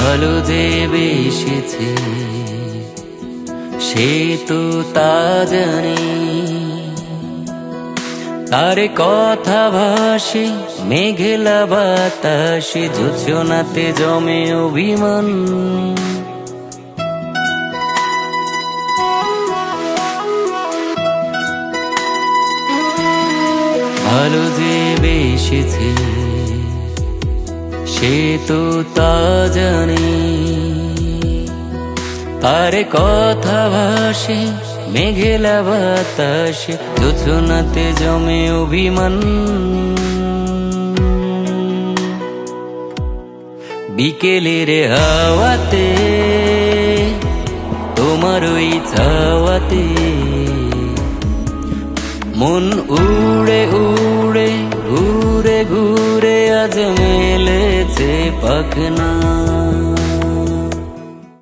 ভালো যে বেসেছে সে তো তা জানে। তার কথা ভাসে মেঘেলা বাতাসে জোছনাতে জমে অভিমান। ভালো যে সে তো তা জানে। তার কথা ভাসে, মেঘেলা বাতাসে, জোছনাতে জমে অভিমান। বিকেলের হাওয়াতে, তোমার ওই ছাওয়াতে মন উড়ে উড়ে, ঘুরে ঘুরে बखना